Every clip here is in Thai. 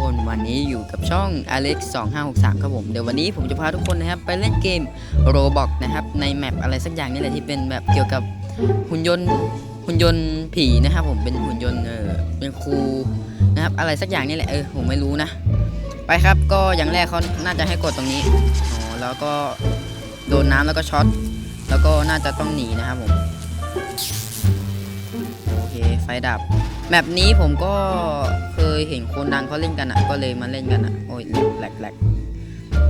คนวันนี้อยู่กับช่อง Alex 2563ครับผมเดี๋ยววันนี้ผมจะพาทุกคนนะครับไปเล่นเกม Roblox นะครับในแมปอะไรสักอย่างนี่แหละที่เป็นแบบเกี่ยวกับหุ่นยนต์หุ่นยนต์ผีนะครับผมเป็นหุ่นยนต์เออเป็นครูนะครับอะไรสักอย่างนี่แหละเออผมไม่รู้นะ ไปครับก็อย่างแรกเขาน่าจะให้กดตรงนี้อ๋อแล้วก็โดนน้ำแล้วก็ช็อตแล้วก็น่าจะต้องหนีนะครับผมโอเคไฟดับ แมปนี้ผมก็เคยเห็นคนดังเขาเล่นกันอะ ก็เลยมาเล่นกันอะ โอ้ยแหลกแหลก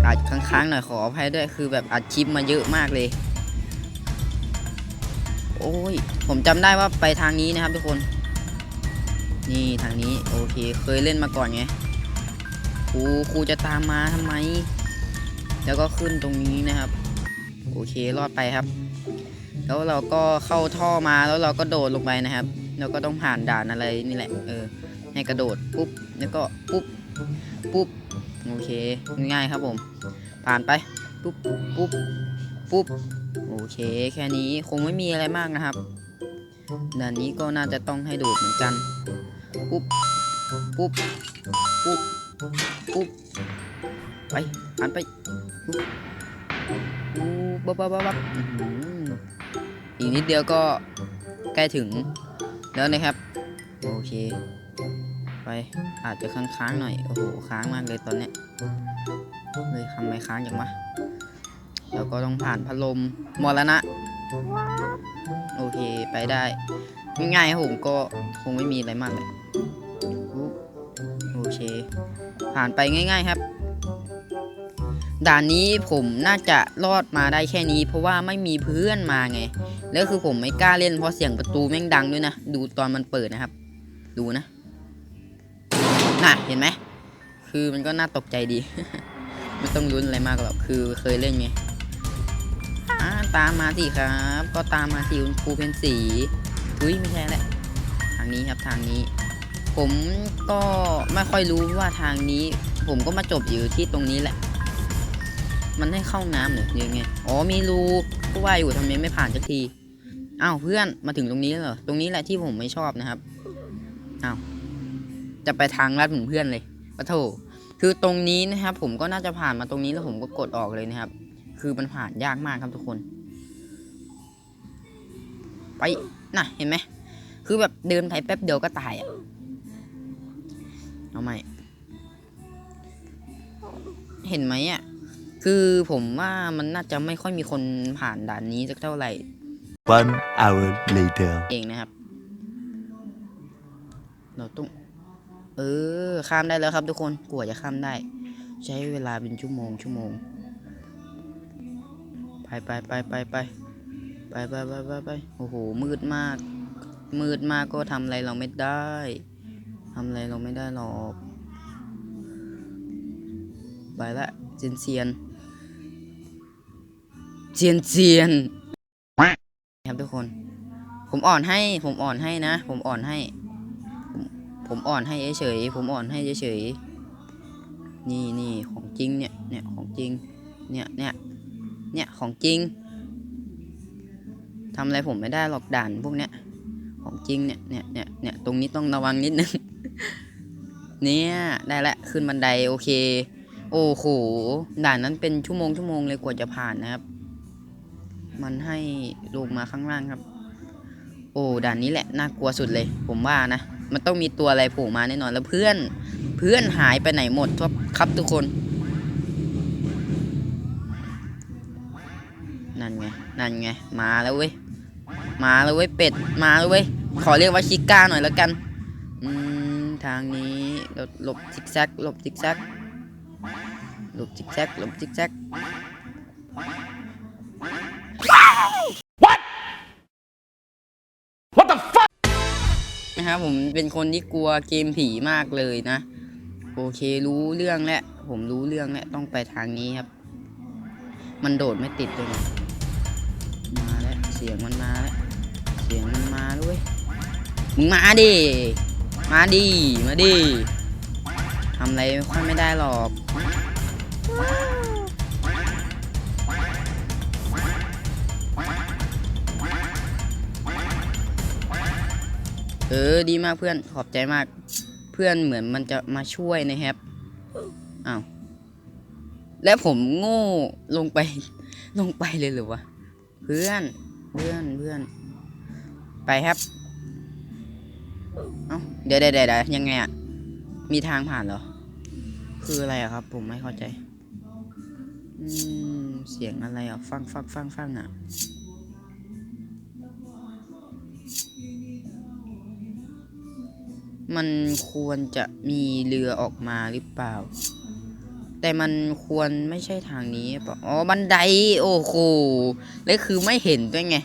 อาจค้างๆหน่อยขออภัยด้วยคือแบบอัดคลิปมาเยอะมากเลย โอ้ย ผมจำได้ว่าไปทางนี้นะครับทุกคน นี่ทางนี้โอเค เคยเล่นมาก่อนไงครูครูจะตามมาทำไม แล้วก็ขึ้นตรงนี้นะครับ โอเครอดไปครับ แล้วเราก็เข้าท่อมาแล้วเราก็โดดลงไปนะครับ แล้วก็ต้องผ่านด่านอะไรนี่แหละ เออ ให้กระโดดปุ๊บ แล้วก็ปุ๊บ ปุ๊บ โอเค ง่ายครับผม ผ่านไป ปุ๊บ ปุ๊บ ปุ๊บ โอเค แค่นี้คงไม่มีอะไรมากนะครับ ด่านนี้ก็น่าจะต้องให้โดดเหมือนกัน ปุ๊บ ปุ๊บ ปุ๊บ ปุ๊บ ไป ผ่านไป ปุ๊บปุ๊บบับบับบับบับอื้อหืออีกนิดเดียวก็ใกล้ถึง แล้วนะครับ โอเค ไปอาจจะค้างๆหน่อย โอ้โห ค้างมากเลยตอนเนี้ยเลยทำไมค้างอย่างวะแล้วก็ต้องผ่านพัดลมมรณะ โอเคไปได้ ง่ายๆผมก็คงไม่มีอะไรมากเลยโอเค ผ่านไปง่าย ๆ ครับ ด่านนี้ผมน่าจะรอดมาได้แค่นี้ เพราะว่าไม่มีเพื่อนมาไง แล้วคือผมไม่กล้าเล่นเพราะเสียงประตูแม่งดังด้วยนะ ดูตอนมันเปิดนะครับ ดูนะ น่ะ เห็นไหม คือมันก็น่าตกใจดี ไม่ต้องลุ้นอะไรมากหรอก คือเคยเล่นไงตามมาสิครับ ก็ตามมาสิคุณครูเพนสีอุ้ยไม่ใช่แหละ ทางนี้ครับทางนี้ ผมก็ไม่ค่อยรู้ว่าทางนี้ ผมก็มาจบอยู่ที่ตรงนี้แหละ มันให้เข้าน้ำเหรอยังไง อ๋อมีรูก็ว่าอยู่ทำไมไม่ผ่านสักที อ้าวเพื่อนมาถึงตรงนี้แล้วเหรอ ตรงนี้แหละที่ผมไม่ชอบนะครับ อ้าวจะไปทางลัดเหมือนเพื่อนเลยปะโถคือตรงนี้นะครับ ผมก็น่าจะผ่านมาตรงนี้แล้วผมก็กดออกเลยนะครับ คือมันผ่านยากมากครับทุกคน ไปน่ะเห็นไหมคือแบบเดินไปแป๊บเดียวก็ตายอะเอาใหม่เห็นไหมอะ คือผมว่ามันน่าจะไม่ค่อยมีคนผ่านด่านนี้สักเท่าไหร่ One hour later. เองนะครับ เราต้อง เออ ข้ามได้แล้วครับทุกคนกลัวจะข้ามได้ ใช้เวลาเป็นชั่วโมง ชั่วโมง ไปไปไปไปไปไปไปไปไปไปโอ้โห มืดมาก มืดมากก็ทำอะไรเราไม่ได้ทำอะไรเราไม่ได้หรอก ไปละเซียนเซียน เซียนเซียนครับทุกคน ผมอ่อนให้ ผมอ่อนให้นะ ผมอ่อนให้ ผมผมอ่อนให้เฉยๆผมอ่อนให้เฉยๆนี่นี่ของจริงเนี่ยเนี่ยของจริง เนี่ยเนี่ยเนี่ยของจริงทำอะไรผมไม่ได้หรอกด่านพวกเนี้ยของจริงเนี่ยเนี่ยเนี่ยเนี่ยตรงนี้ต้องระวังนิดนึงเนี่ยได้ละขึ้นบันไดโอเค โอ้โหด่านนั้นเป็นชั่วโมงชั่วโมงเลยกว่าจะผ่านนะครับ มันให้ลงมาข้างล่างครับ โอ้ด่านนี้แหละน่ากลัวสุดเลย ผมว่านะ มันต้องมีตัวอะไรโผล่มาแน่นอนแล้วเพื่อนเพื่อนหายไปไหนหมดครับครับทุกคน นั่นไง นั่นไง มาแล้วเว้ย มาแล้วเว้ยเป็ด มาแล้วเว้ย ขอเรียกว่าชิก้าหน่อยแล้วกัน อืม ทางนี้หลบหลบซิกแซกหลบซิกแซกหลบซิกแซกหลบซิกแซก นะครับผมเป็นคนที่กลัวเกมผีมากเลยนะ โอเครู้เรื่องแล้วผมรู้เรื่องแล้วต้องไปทางนี้ครับ มันโดดไม่ติดเลยนะมาแล้วเสียงมันมาแล้วเสียงมันมาด้วยมึงมาดิมาดิมาดิทำอะไรค่อยไม่ได้หรอก อดีมากเพื่อนขอบใจมาก เพื่อนเหมือนมันจะมาช่วยนะครับอ้าวแล้วผมโง่ลงไป ลงไปเลยหรือวะเพื่อนเพื่อนเพื่อน ไปครับเอ้าเดี๋ยวเดี๋ยวเดี๋ยวยังไงอะมีทางผ่านเหรอ คืออะไรอะครับ ผมไม่เข้าใจอืมเสียงอะไรอะ ฟังฟังฟังฟังอะ มันควรจะมีเรือออกมาหรือเปล่า แต่มันควรไม่ใช่ทางนี้เปล่าอ๋อบันไดโอ้โหแล้วคือไม่เห็นด้วยไง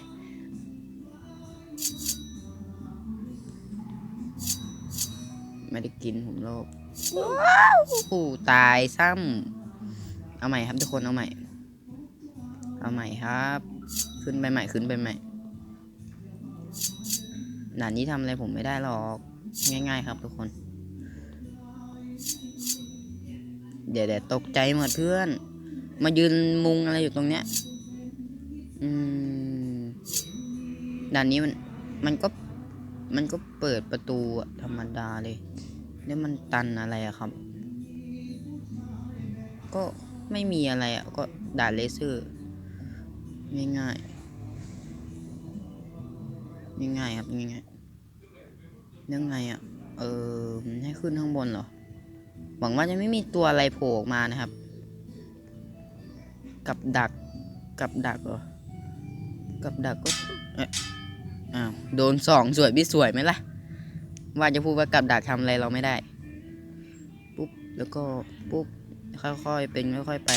ไม่ได้กินผมโลภว้ตายซ้ำเอาใหม่ครับทุกคนเอาใหม่ เอาใหม่ครับ ขึ้นไปใหม่ขึ้นไปใหม่ด่านนี้ทำอะไรผมไม่ได้หรอก ง่ายๆครับทุกคน เดี๋ยวเดี๋ยวตกใจหมดเพื่อน มายืนมุงอะไรอยู่ตรงเนี้ย อืมด่านนี้มัน มันก็ มันก็เปิดประตูธรรมดาเลยนี่มันตันอะไรอะครับ ก็ไม่มีอะไรอะก็ด่านเลเซอร์ ง่ายๆง่ายๆครับง่ายๆ ยังไงอะเออให้ขึ้นข้างบนเหรอ หวังว่าจะไม่มีตัวอะไรโผล่ออกมานะครับ กับดัก กับดักเหรอ กับดักก็เอ๊ะอ้าวโดนสองสวยพี่สวยไหมล่ะ ว่าจะพูดว่ากับดักทำอะไรเราไม่ได้ ปุ๊บ แล้วก็ปุ๊บ ค่อยๆเป็นค่อยๆไป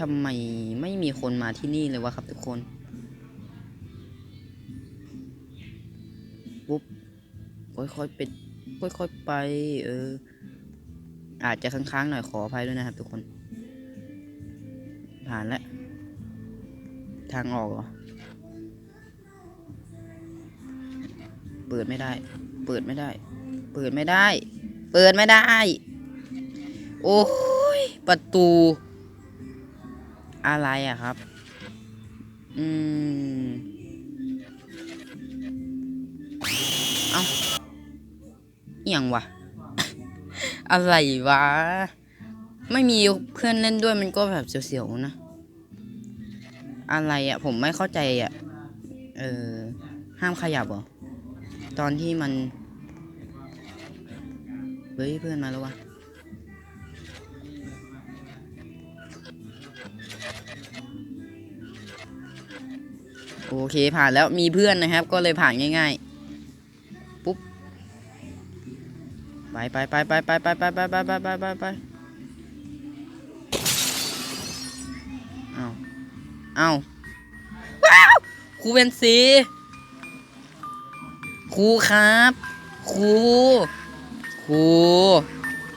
ทำไมไม่มีคนมาที่นี่เลยวะครับทุกคนปุ๊บค่อยๆเป็นค่อยๆไป เออ อาจจะค้างๆหน่อยขออภัยด้วยนะครับทุกคน ผ่านแล้ว ทางออกเหรอ เปิดไม่ได้ เปิดไม่ได้ เปิดไม่ได้ เปิดไม่ได้ โอ้ยประตู อะไรอะครับ อืม เอาอหย่างวะ อะไรวะ ไม่มีเพื่อนเล่นด้วยมันก็แบบเสียวๆนะ อะไรอะผมไม่เข้าใจอะเออ ห้ามขยับเหรอ ตอนที่มัน เฮ้ยเพื่อนมาแล้ววะ โอเคผ่านแล้วมีเพื่อนนะครับ ก็เลยผ่านง่ายๆ ปุ๊บ ไปไปไปไปไปไปไปไปไปไปไปไปไปเอาเอาว้าวครูเป็นสีครูครับครูครู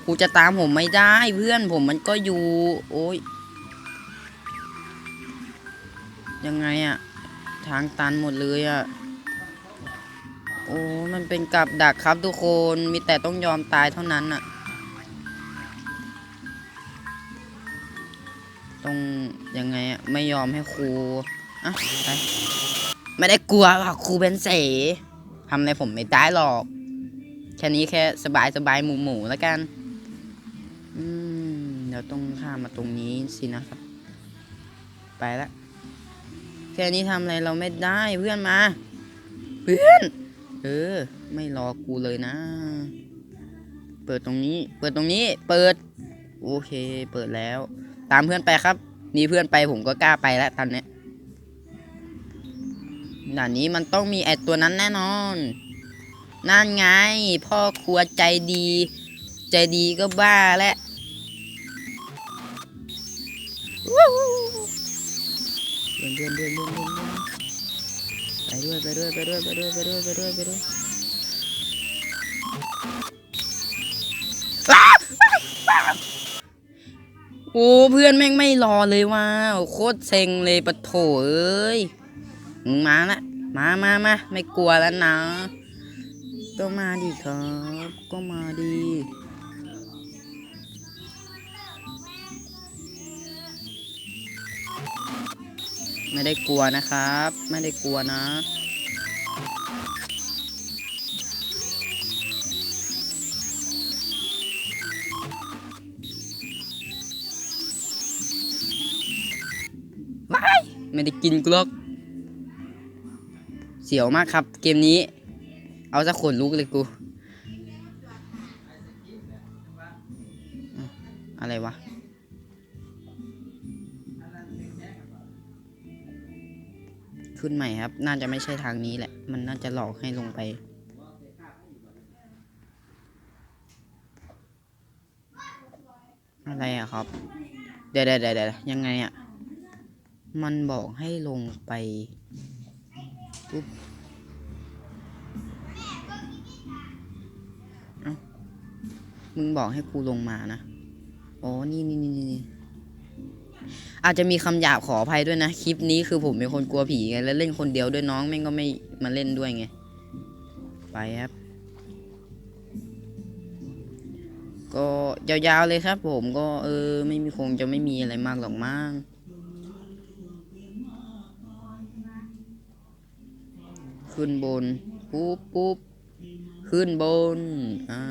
ครูจะตามผมไม่ได้เพื่อนผมมันก็อยู่ โอ้ยยังไงอะ ทางตันหมดเลยอะ่ะ โอ้ มันเป็นกับดักครับทุกคน มีแต่ต้องยอมตายเท่านั้นอะ่ะ ต้องยังไงอะ่ะ ไม่ยอมให้ครู อะไปไม่ได้กลัวหรอกครูเป็นเสทำอะไรผมไม่ได้หรอก แค่นี้แค่สบายสบายหมูหมูแล้วกัน อืม เดี๋ยวต้องข้ามมาตรงนี้สินะครับ ไปละแค่นี้ทำอะไรเราไม่ได้เพื่อนมา เพื่อน เออ ไม่รอกูเลยนะ เปิดตรงนี้ เปิดตรงนี้ เปิด โอเค เปิดแล้ว ตามเพื่อนไปครับ มีเพื่อนไปผมก็กล้าไปแล้วตอนนี้ด่านนี้มันต้องมีไอตัวนั้นแน่นอน นั่นไง พ่อครัวใจดี ใจดีก็บ้าแล้ว,ว เดินเดินเดินเดินเดินไปด้วยไปด้วยไปด้วยไปด้วยไปด้วยไปด้วยไปด้วยโอ้เพื่อนแม่งไม่รอเลยว่ะโคตรเซ็งเลยปะโถเอ้ยมึงมาละมามามาไม่กลัวแล้วนะก็มาดิครับ ก็มาดิ ไม่ได้กลัวนะครับ ไม่ได้กลัวนะ ไม่ไม่ได้กินกูหรอกเสียวมากครับ เกมนี้ เอาสักขนลุกเลยกู ขึ้นใหม่ครับ น่าจะไม่ใช่ทางนี้แหละ มันน่าจะหลอกให้ลงไป อะไรอะครับ เดี๋ยวเดี๋ยวเดี๋ยวเดี๋ยวยังไงอะมันบอกให้ลงไปปุ๊บมึงบอกให้กูลงมานะ อ๋อ นี่นี่นี่นี่ อาจจะมีคำหยาบขออภัยด้วยนะ คลิปนี้คือผมเป็นคนกลัวผีไงแล้วเล่นคนเดียวด้วยน้องแม่งก็ไม่มาเล่นด้วยไง ไปครับ ก็ยาวๆเลยครับ ผมก็เออ ไม่มีคงจะไม่มีอะไรมากหรอกมั้งขึ้นบนปุ๊บปุ๊บขึ้นบน อ่า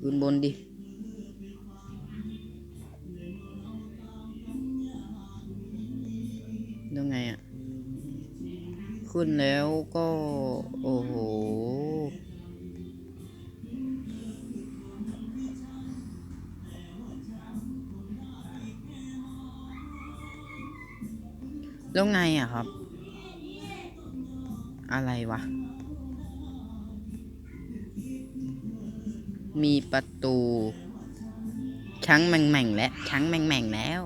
ขึ้นบนดิ ขึ้นแล้วก็ โอ้โห แล้วไงอะครับ อะไรวะ มีประตู ช้างแม่งแม่งและช้างแม่งแม่งแล้ว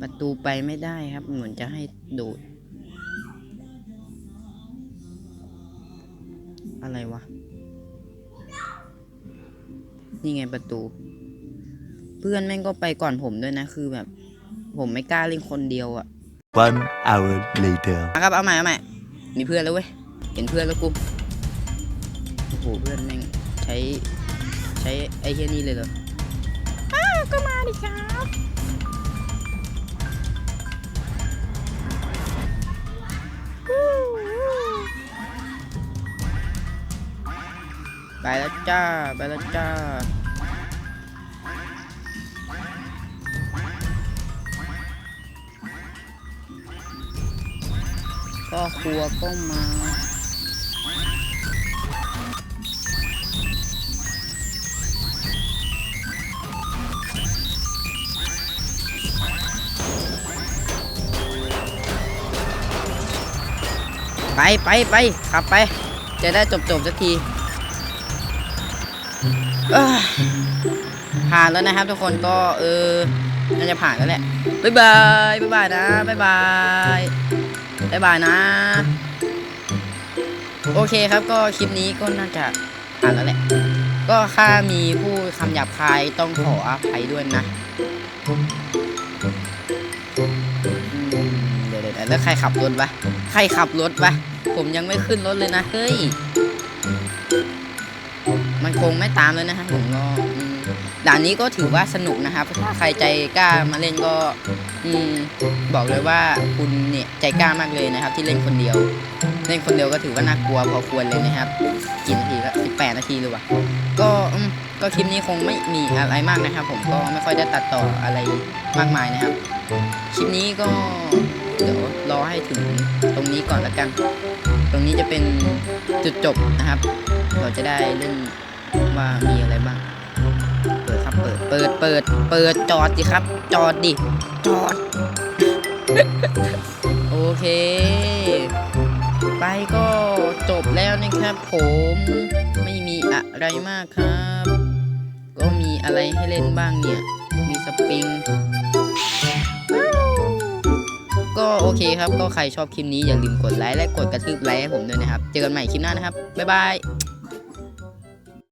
ประตูไปไม่ได้ครับ เหมือนจะให้โดด อะไรวะ นี่ไงประตู เพื่อนแม่งก็ไปก่อนผมด้วยนะ คือแบบ ผมไม่กล้าเล่นคนเดียวอะ One hour later. มาครับเอาใหม่เอาใหม่ มีเพื่อนแล้วเว้ย เห็นเพื่อนแล้วกูโอ้โหเพื่อนแม่งใช้ ใช้ไอ้เฮียนี่เลยเหรอ อ้าวก็มาดิครับ ไปแล้วจ้า ไปแล้วจ้า ก็ครัวก็มาไปไปไปขับไป จะได้จบจบสักที ผ่านแล้วนะครับทุกคนก็เออน่าจะผ่านแล้วแหละบ๊ายบายบ๊ายบายนะบ๊ายบายบ๊ายบายนะ โอเคครับก็คลิปนี้ก็น่าจะผ่านแล้วแหละก็ถ้ามีผู้คำหยาบคายต้องขออภัยด้วยนะเดี๋ยวเดี๋ยวเดี๋ยวแล้วใครขับรถวะใครขับรถวะผมยังไม่ขึ้นรถเลยนะเฮ้ย มันคงไม่ตามเลยนะฮะผมก็อืมด่านนี้ก็ถือว่าสนุกนะครับ ถ้าใครใจกล้ามาเล่นก็อืมบอกเลยว่าคุณเนี่ยใจกล้ามากเลยนะครับ ที่เล่นคนเดียว เล่นคนเดียวก็ถือว่าน่ากลัวพอควรเลยนะครับกี่นาทีละสิบแปดนาทีเลยวะก็อืมก็คลิปนี้คงไม่มีอะไรมากนะครับ ผมก็ไม่ค่อยได้ตัดต่ออะไรมากมายนะครับ คลิปนี้ก็เดี๋ยวรอให้ถึงตรงนี้ก่อนละกัน ตรงนี้จะเป็นจุดจบนะครับ เราจะได้เล่น ว่ามีอะไรบ้าง เปิดครับเปิด เปิด เปิด เปิด จอดดิครับ จอดดิ จอด โอเค ไปก็จบแล้วนะครับ ผมไม่มีอะไรมากครับ ก็มีอะไรให้เล่นบ้างเนี่ย มีสปริงก็โอเคครับ ก็ใครชอบคลิปนี้อย่าลืมกดไลค์และกดกระทืบไลค์ให้ผมด้วยนะครับ เจอกันใหม่คลิปหน้านะครับ บ๊ายบาย